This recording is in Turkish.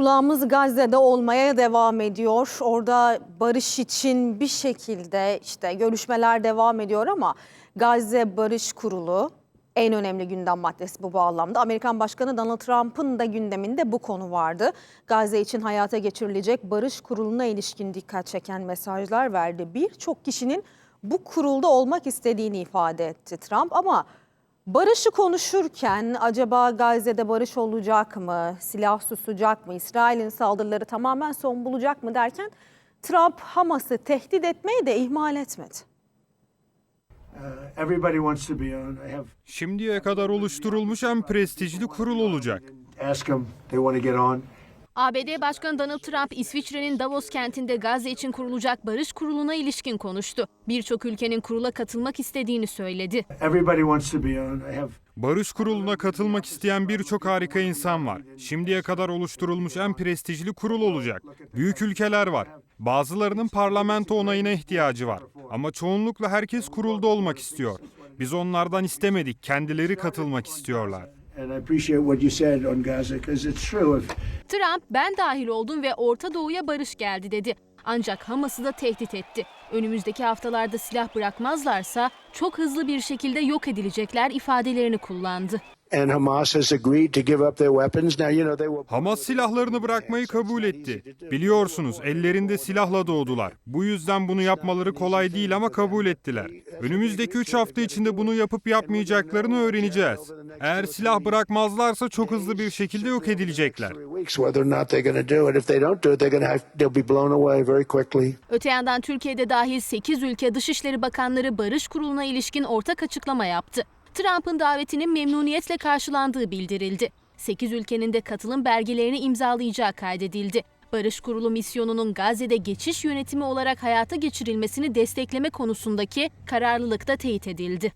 Kulağımız Gazze'de olmaya devam ediyor. Orada barış için bir şekilde işte görüşmeler devam ediyor ama Gazze Barış Kurulu en önemli gündem maddesi bu bağlamda. Amerikan Başkanı Donald Trump'ın da gündeminde bu konu vardı. Gazze için hayata geçirilecek Barış Kurulu'na ilişkin dikkat çeken mesajlar verdi. Birçok kişinin bu kurulda olmak istediğini ifade etti Trump ama Barışı konuşurken acaba Gazze'de barış olacak mı, silah susacak mı, İsrail'in saldırıları tamamen son bulacak mı derken Trump Hamas'ı tehdit etmeyi de ihmal etmedi. Uh, Şimdiye kadar oluşturulmuş en prestijli kurul olacak. ABD Başkanı Donald Trump, İsviçre'nin Davos kentinde Gazze için kurulacak barış kuruluna ilişkin konuştu. Birçok ülkenin kurula katılmak istediğini söyledi. Barış kuruluna katılmak isteyen birçok harika insan var. Şimdiye kadar oluşturulmuş en prestijli kurul olacak. Büyük ülkeler var. Bazılarının parlamento onayına ihtiyacı var. Ama çoğunlukla herkes kurulda olmak istiyor. Biz onlardan istemedik, kendileri katılmak istiyorlar. Trump, ben dahil oldum ve Orta Doğu'ya barış geldi dedi. Ancak Hamas'ı da tehdit etti. Önümüzdeki haftalarda silah bırakmazlarsa çok hızlı bir şekilde yok edilecekler ifadelerini kullandı. and Hamas silahlarını bırakmayı kabul etti. Biliyorsunuz ellerinde silahla doğdular. Bu yüzden bunu yapmaları kolay değil ama kabul ettiler. Önümüzdeki 3 hafta içinde bunu yapıp yapmayacaklarını öğreneceğiz. Eğer silah bırakmazlarsa çok hızlı bir şekilde yok edilecekler. Öte yandan Türkiye'de dahil 8 ülke Dışişleri Bakanları Barış Kurulu'na ilişkin ortak açıklama yaptı. Trump'ın davetinin memnuniyetle karşılandığı bildirildi. 8 ülkenin de katılım belgelerini imzalayacağı kaydedildi. Barış Kurulu misyonunun Gazze'de geçiş yönetimi olarak hayata geçirilmesini destekleme konusundaki kararlılık da teyit edildi.